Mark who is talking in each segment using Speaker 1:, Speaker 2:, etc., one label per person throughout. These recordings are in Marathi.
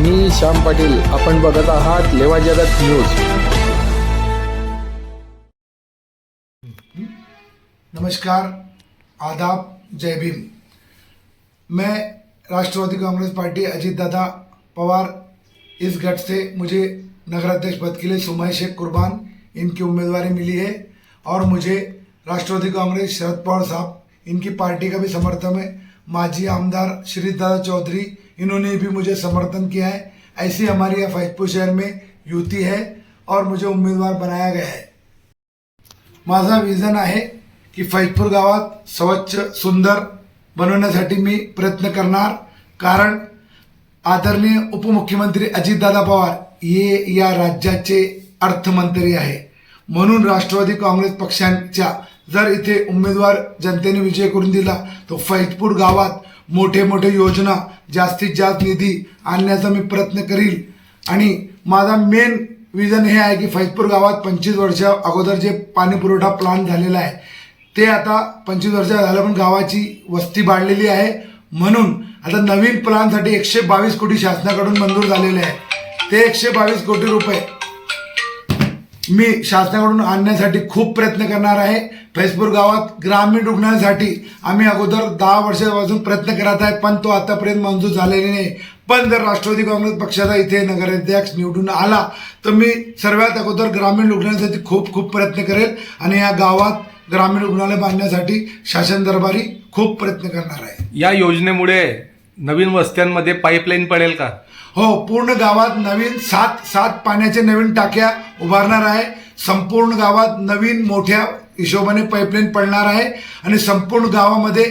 Speaker 1: मी श्याम पाटील. आपण बघत आहात लेवा जगत न्यूज़.
Speaker 2: नमस्कार, आदाब, जय भीम. मैं राष्ट्रवादी कांग्रेस पार्टी अजीत दादा पवार इस गठ से मुझे नगर अध्यक्ष पद के लिए सुमय शेख कुर्बान, इनकी उम्मीदवारी मिली है और मुझे राष्ट्रवादी कांग्रेस शरद पवार साहब, इनकी पार्टी का भी समर्थन है। माजी आमदार श्री दादा चौधरी, इन्होंने भी मुझे समर्थन किया है। ऐसी हमारी यहाँ फैजपुर शहर में युति है और मुझे उम्मीदवार बनाया गया है। माझा विजन आहे की फैजपूर गावात स्वच्छ, सुंदर बनवण्यासाठी मी प्रयत्न करणार, कारण आदरणीय उपमुख्यमंत्री अजितदादा पवार हे या राज्याचे अर्थमंत्री आहे म्हणून राष्ट्रवादी काँग्रेस पक्षांच्या जर इथे उमेदवार जनतेने विजय करून दिला तर फैजपूर गावात मोठे मोठे योजना जास्तीत जास्त निधी आणण्याचा मी प्रयत्न करील. आणि माझा मेन विजन हे आहे की फैजपूर गावात पंचवीस वर्षा अगोदर जे पाणीपुरवठा प्लान प्लांट झालेला आहे ते आता पंचवीस वर्ष झालं पण गावाची वस्ती वाढलेली आहे. म्हणून आता नवीन प्लानसाठी एकशे बावीस कोटी शासनाकडून मंजूर झालेले आहे. ते एकशे बावीस कोटी रुपये मी शासनाकडून आणण्यासाठी खूप प्रयत्न करणार आहे. फैजपूर गावात ग्रामीण रुग्णालयासाठी आम्ही अगोदर दहा वर्षापासून प्रयत्न करत आहे पण तो आतापर्यंत मंजूर झालेला नाही. पण जर राष्ट्रवादी काँग्रेस पक्षाचा इथे नगराध्यक्ष निवडून आला तर मी सर्वात अगोदर ग्रामीण रुग्णांसाठी खूप खूप प्रयत्न करेल आणि या गावात ग्रामीण रुग्णालय बांधण्यासाठी शासन दरबारी खूप प्रयत्न करणार आहे.
Speaker 3: या योजनेमुळे नवीन वस्त्यांमध्ये पाईपलाईन पडेल का?
Speaker 2: हो पूर्ण गावात नवीन सात सात पाण्याच्या नवीन टाक्या उभारणार आहे. संपूर्ण गावात नवीन मोठ्या हिशोबाने पाईपलाईन पडणार आहे. आणि संपूर्ण गावामध्ये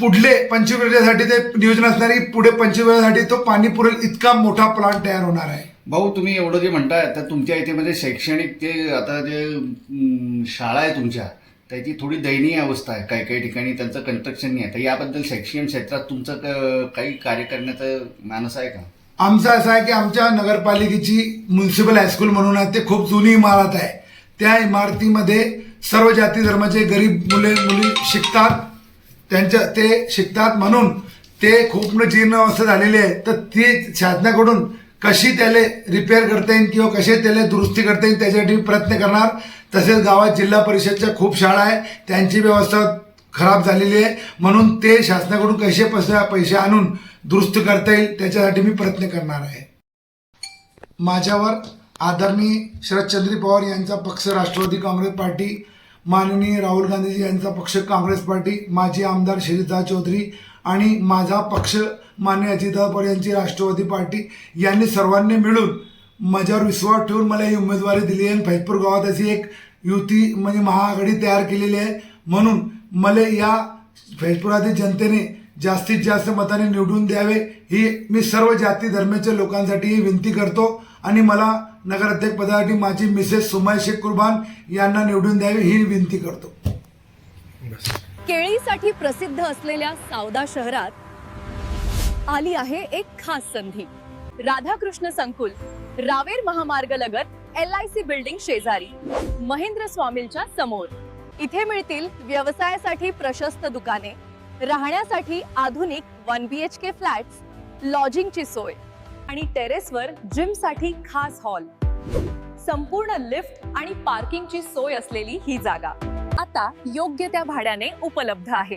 Speaker 2: पुढले पंचवीसाठी ते नियोजन असणारी पुढे पंचवीसाठी तो पाणी पुरेल इतका मोठा प्लांट तयार होणार आहे.
Speaker 4: भाऊ तुम्ही एवढं जे म्हणताय तर तुमच्या इथे म्हणजे शैक्षणिक ते आता जे शाळा आहे तुमच्या त्याची थोडी दयनीय अवस्था आहे काही काही ठिकाणी त्यांचं कन्स्ट्रक्शन नाही आहे. तर याबद्दल शैक्षणिक क्षेत्रात तुमचं क- काही कार्य करण्याचं मानस आहे का?
Speaker 2: आमचं असं आहे की आमच्या नगरपालिकेची म्युन्सिपल हायस्कूल म्हणून आहे ते खूप जुनी इमारत आहे. त्या इमारतीमध्ये सर्व जाती धर्माचे गरीब मुले मुली शिकतात. त्यांच्या ते शिकतात म्हणून ते खूप जीर्ण अवस्था झालेली आहे. तर ती शासनाकडून कशी त्याला रिपेअर करता येईल किंवा कसे त्याला दुरुस्ती करता येईल त्याच्यासाठी प्रयत्न करणार. तसेच गावात जिल्हा परिषदच्या खूप शाळा आहे त्यांची व्यवस्था खराब झालेली आहे. म्हणून ते शासनाकडून कसे पैसे पैसे आणून दुरुस्त करता येईल त्याच्यासाठी मी प्रयत्न करणार आहे. माझ्यावर आदरणीय शरदचंद्री पवार यांचा पक्ष राष्ट्रवादी काँग्रेस पार्टी माननीय राहुल गांधीजी यांचा पक्ष काँग्रेस पार्टी माजी आमदार श्रीदा चौधरी आणि माझा पक्ष मान्य अजितदा पवार यांची राष्ट्रवादी पार्टी यांनी सर्वांनी मिळून माझ्यावर विश्वास ठेवून मला ही उमेदवारी दिली आहे. आणि फैजपूर गावात अशी एक युती म्हणजे महाआघाडी तयार केलेली आहे. म्हणून मला या फैजपुरातील जनतेने जास्तीत जास्त मताने निवडून द्यावे. ही मी सर्व जाती धर्माच्या लोकांसाठी ही विनंती करतो. आणि मला नगराध्यक्ष पदासाठी माझी मिसेस सुमय शेख कुर्बान यांना निवडून द्यावी ही विनंती करतो.
Speaker 5: केळीसाठी प्रसिद्ध असलेल्या सावदा शहरात आली आहे एक खास संधी. राधाकृष्ण संकुल रावेर महामार्ग लगत एल आय सी बिल्डिंग शेजारी महेंद्र स्वामींच्या समोर. इथे मिळतील व्यवसायासाठी प्रशस्त दुकाने राहण्यासाठी आधुनिक one B H K flats लॉजिंगची सोय आणि टेरेसवर जिमसाठी खास हॉल संपूर्ण लिफ्ट आणि पार्किंगची सोय असलेली ही जागा. आता योग्य त्या भाड्याने उपलब्ध आहे.